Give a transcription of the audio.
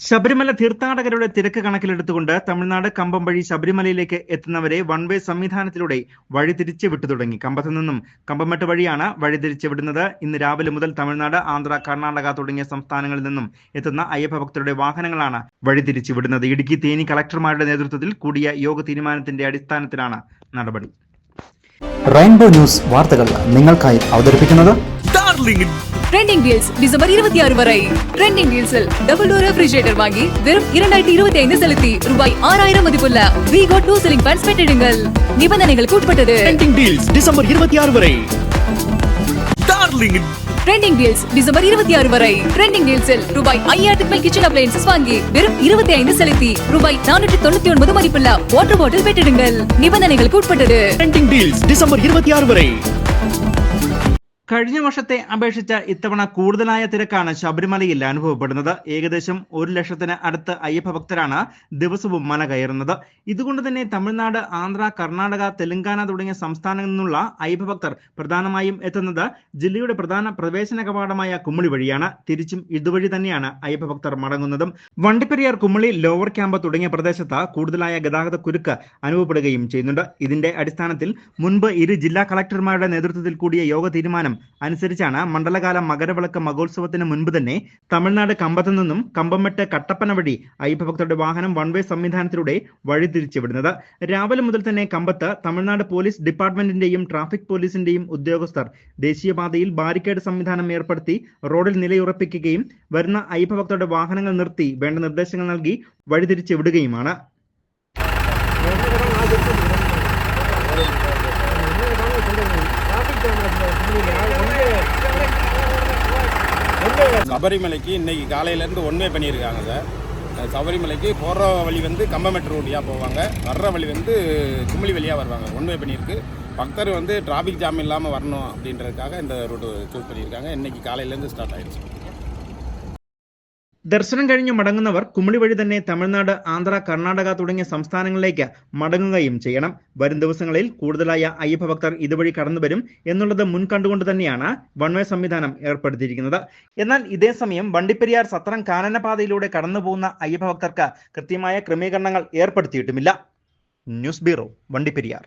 ശബരിമല തീർത്ഥാടകരുടെ തിരക്ക് കണക്കിലെടുത്തുകൊണ്ട് തമിഴ്നാട് കമ്പം വഴി ശബരിമലയിലേക്ക് എത്തുന്നവരെ വൺ വേ സംവിധാനത്തിലൂടെ വഴിതിരിച്ച് വിട്ടു തുടങ്ങി. കമ്പത്തു നിന്നും കമ്പമെട്ട് വഴിയാണ് വഴിതിരിച്ച് വിടുന്നത്. ഇന്ന് രാവിലെ മുതൽ തമിഴ്നാട് ആന്ധ്ര കർണാടക തുടങ്ങിയ സംസ്ഥാനങ്ങളിൽ നിന്നും എത്തുന്ന അയ്യപ്പ ഭക്തരുടെ വാഹനങ്ങളാണ് വഴിതിരിച്ച് വിടുന്നത്. ഇടുക്കി തേനി കളക്ടർമാരുടെ നേതൃത്വത്തിൽ കൂടിയ യോഗ തീരുമാനത്തിന്റെ അടിസ്ഥാനത്തിലാണ് നടപടി. റെയിൻബോ ന്യൂസ് വാർത്തകൾ നിങ്ങൾക്കായി അവതരിപ്പിക്കുന്നത് ட்ரெண்டிங் டீல்ஸ் டிசம்பர் இருபத்தி ஆறு வரை. ட்ரெண்டிங் டீல்ஸில் டபுள் டோர் ரெஃப்ரிஜரேட்டர் வாங்கி வெறும் இரண்டாயிரத்தி இருபத்தி ஐந்து செலுத்தி ரூபாய் ஆறாயிரம் மதிப்புள்ள விகோ டூ சிலிங் ஃபேன்ஸ் பெற்றிடுங்கள். நிபந்தனைகள் உட்பட்டது ட்ரெண்டிங் டீல்ஸ் டிசம்பர் இருபத்தி ஆறு வரை. டார்லிங் ட்ரெண்டிங் டீல்ஸ் டிசம்பர் இருபத்தி ஆறு வரை. ட்ரெண்டிங் டீல்ஸில் ரூபாய் ஐயாயிரத்துக்கு மேல் கிச்சன் அப்ளையன்சஸ் வாங்கி வெறும் இருபத்தி ஐந்து செலுத்தி ரூபாய் நானூற்றி தொண்ணூத்தி ஒன்பது மதிப்புள்ள வாட்டர் பாட்டில் பெற்றிடுங்கள். நிபந்தனைகள் உட்பட்டது ட்ரெண்டிங் டீல்ஸ் டிசம்பர் இருபத்தி ஆறு வரை. കഴിഞ്ഞ വർഷത്തെ അപേക്ഷിച്ച് ഇത്തവണ കൂടുതലായ തിരക്കാണ് ശബരിമലയിൽ അനുഭവപ്പെടുന്നത്. ഏകദേശം ഒരു ലക്ഷത്തിന് അടുത്ത് അയ്യപ്പ ഭക്തരാണ് ദിവസവും മല കയറുന്നത്. ഇതുകൊണ്ട് തന്നെ തമിഴ്നാട് ആന്ധ്ര കർണാടക തെലങ്കാന തുടങ്ങിയ സംസ്ഥാനങ്ങളിൽ നിന്നുള്ള അയ്യപ്പ ഭക്തർ പ്രധാനമായും എത്തുന്നത് ജില്ലയുടെ പ്രധാന പ്രവേശന കവാടമായ കുമ്മളി വഴിയാണ്. തിരിച്ചും ഇതുവഴി തന്നെയാണ് അയ്യപ്പ ഭക്തർ മടങ്ങുന്നതും. വണ്ടിപ്പെരിയാർ കുമ്മളി ലോവർ ക്യാമ്പ് തുടങ്ങിയ പ്രദേശത്ത് കൂടുതലായ ഗതാഗത കുരുക്ക് അനുഭവപ്പെടുകയും ചെയ്യുന്നുണ്ട്. ഇതിന്റെ അടിസ്ഥാനത്തിൽ മുൻപ് ഇരു ജില്ലാ കളക്ടർമാരുടെ നേതൃത്വത്തിൽ കൂടിയ യോഗ തീരുമാനം അനുസരിച്ചാണ് മണ്ഡലകാല മകരവിളക്ക് മഹോത്സവത്തിന് മുൻപ് തന്നെ തമിഴ്നാട് കമ്പത്തു നിന്നും കമ്പമെട്ട് കട്ടപ്പന വഴി അയ്യപ്പഭക്തരുടെ വാഹനം വൺവേ സംവിധാനത്തിലൂടെ വഴിതിരിച്ചുവിടുന്നത്. രാവിലെ മുതൽ തന്നെ കമ്പത്ത് തമിഴ്നാട് പോലീസ് ഡിപ്പാർട്ട്മെന്റിന്റെയും ട്രാഫിക് പോലീസിന്റെയും ഉദ്യോഗസ്ഥർ ദേശീയപാതയിൽ ബാരിക്കേഡ് സംവിധാനം ഏർപ്പെടുത്തി റോഡിൽ നിലയുറപ്പിക്കുകയും വരുന്ന അയ്യപ്പഭക്തരുടെ വാഹനങ്ങൾ നിർത്തി വേണ്ട നിർദ്ദേശങ്ങൾ നൽകി വഴിതിരിച്ചു சபரிமலைக்கு இன்னைக்கு காலையிலேருந்து ஒன்வே பண்ணியிருக்காங்க சார். சபரிமலைக்கு போகிற வழி வந்து கம்பமெட் ரோடியாக போவாங்க. வர்ற வழி வந்து குமிழி வழியாக வருவாங்க. ஒன்வே பண்ணியிருக்கு. பக்தர் வந்து டிராஃபிக் ஜாம் இல்லாமல் வரணும் அப்படின்றதுக்காக இந்த ரூட்டு சூஸ் பண்ணியிருக்காங்க. இன்னைக்கு காலையிலேருந்து ஸ்டார்ட் ஆயிடுச்சு. ദർശനം കഴിഞ്ഞ് മടങ്ങുന്നവർ കുമിളി വഴി തന്നെ തമിഴ്നാട് ആന്ധ്ര കർണാടക തുടങ്ങിയ സംസ്ഥാനങ്ങളിലേക്ക് മടങ്ങുകയും ചെയ്യണം. വരും ദിവസങ്ങളിൽ കൂടുതലായ അയ്യപ്പ ഭക്തർ ഇതുവഴി കടന്നുവരും എന്നുള്ളത് മുൻകണ്ടുകൊണ്ട് തന്നെയാണ് വൺവേ സംവിധാനം ഏർപ്പെടുത്തിയിരിക്കുന്നത്. എന്നാൽ ഇതേ സമയം വണ്ടിപ്പെരിയാർ സത്രം കാനനപാതയിലൂടെ കടന്നുപോകുന്ന അയ്യപ്പ ഭക്തർക്ക് കൃത്യമായ ക്രമീകരണങ്ങൾ ഏർപ്പെടുത്തിയിട്ടുമില്ല. News bureau Vandiperiyar.